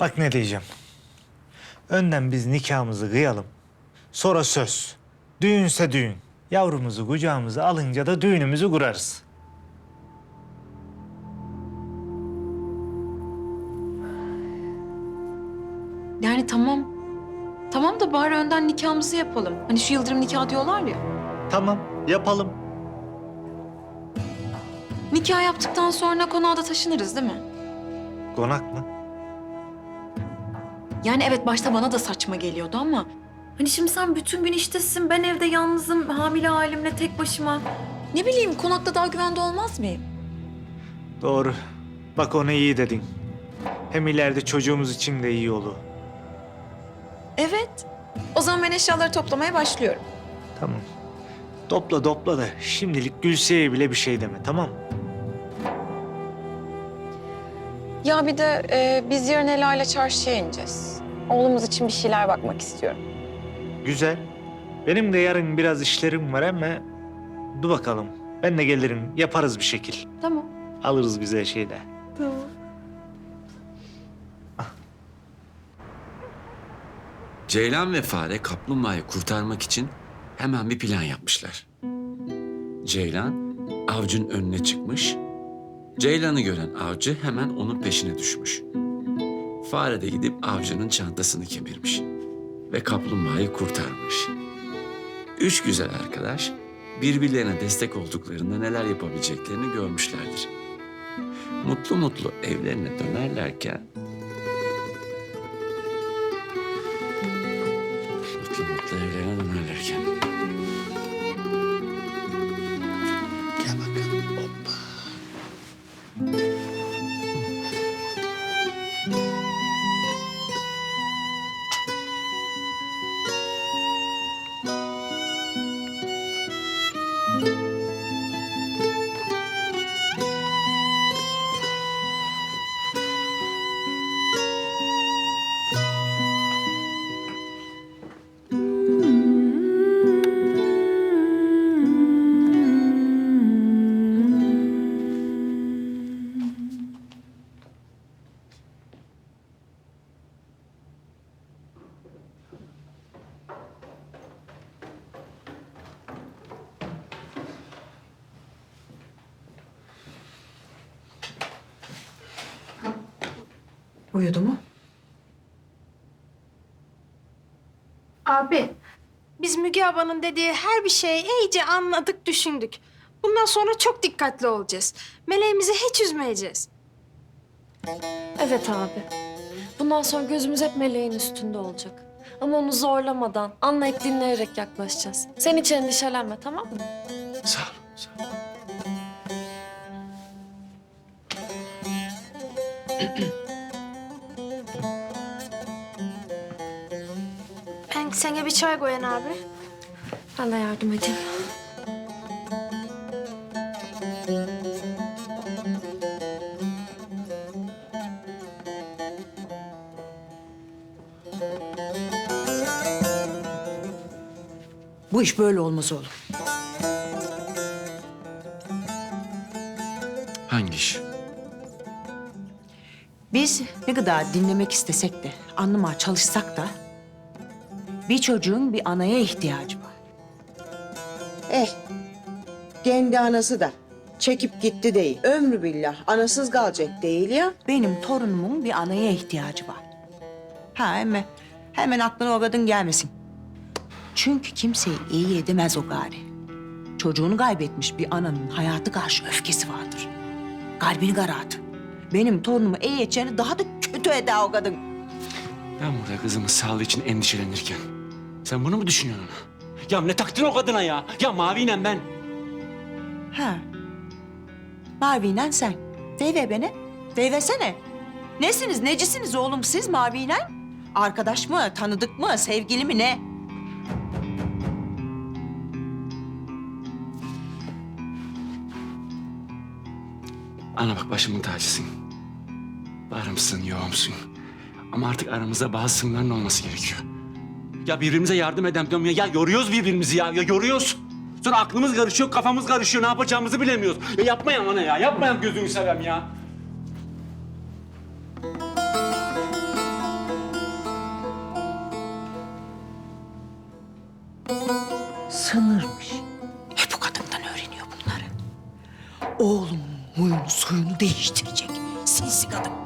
Bak ne diyeceğim. Önden biz nikahımızı kıyalım. Sonra söz. Düğünse düğün. Yavrumuzu kucağımıza alınca da düğünümüzü kurarız. Yani tamam. Tamam da bari önden nikahımızı yapalım. Hani şu Yıldırım nikahı diyorlar ya. Tamam, yapalım. Nikah yaptıktan sonra konağa da taşınırız değil mi? Konak mı? Yani evet başta bana da saçma geliyordu ama... Hani şimdi sen bütün gün iştesin, ben evde yalnızım, hamile halimle tek başıma. Ne bileyim konakta daha güvende olmaz mıyım? Doğru. Bak onu iyi dedin. Hem ileride çocuğumuz için de iyi olur. Evet. O zaman ben eşyaları toplamaya başlıyorum. Tamam. Topla topla da şimdilik Gülse'ye bile bir şey deme tamam mı? Ya bir de e, biz yarın Ela ile çarşıya ineceğiz. Oğlumuz için bir şeyler bakmak istiyorum. Güzel. Benim de yarın biraz işlerim var ama dur bakalım. Ben de gelirim yaparız bir şekil. Tamam. Alırız güzel şeyler. Ceylan ve fare kaplumbağayı kurtarmak için hemen bir plan yapmışlar. Ceylan avcının önüne çıkmış. Ceylan'ı gören avcı hemen onun peşine düşmüş. Fare de gidip avcının çantasını kemirmiş ve kaplumbağayı kurtarmış. Üç güzel arkadaş birbirlerine destek olduklarında neler yapabileceklerini görmüşlerdir. Mutlu mutlu evlerine dönerlerken Uyudu mu? Abi, biz Müge ablanın dediği her bir şeyi iyice anladık, düşündük. Bundan sonra çok dikkatli olacağız. Meleğimizi hiç üzmeyeceğiz. Evet abi. Bundan sonra gözümüz hep meleğin üstünde olacak. Ama onu zorlamadan, anlayıp dinleyerek yaklaşacağız. Sen hiç endişelenme tamam mı? Sağ ol. Sağ ol. Sana bir çay koyan abi. Ben de yardım edeyim. Bu iş böyle olmaz oğlum. Hangi iş? Biz ne kadar dinlemek istesek de, anlamaya çalışsak da... ...bir çocuğun bir anaya ihtiyacı var. Eh, kendi anası da çekip gitti değil. Ömrü billah anasız kalacak değil ya. Benim torunumun bir anaya ihtiyacı var. Ha hemen, hemen aklına o kadın gelmesin. Çünkü kimseyi iyi edemez o gari. Çocuğunu kaybetmiş bir ananın hayatı karşı öfkesi vardır. Kalbini karartır. Benim torunumu iyi edeceğini daha da kötü eder o kadın. Ben burada kızımın sağlığı için endişelenirken. Sen bunu mu düşünüyorsun? Ya ne taktın o kadına ya? Ya maviyle ben. Ha. Mavi'yle sen. Deyve beni. Deyvesene. Nesiniz, necisiniz oğlum siz Mavi'yle? Arkadaş mı, tanıdık mı, sevgili mi ne? Ana bak başımın tacısın. Varımsın, yoğumsun. Ama artık aramızda bazı sınırların olması gerekiyor. Ya birbirimize yardım edemiyorum ya. Ya yoruyoruz birbirimizi ya. Ya yoruyoruz. Sonra aklımız karışıyor, kafamız karışıyor. Ne yapacağımızı bilemiyoruz. Ya yapmayan bana ya. Yapmayan gözünü seveyim ya. Sınırmış. Hep o kadından öğreniyor bunları. Oğlumun huyunu suyunu değiştirecek. Sinsi kadın.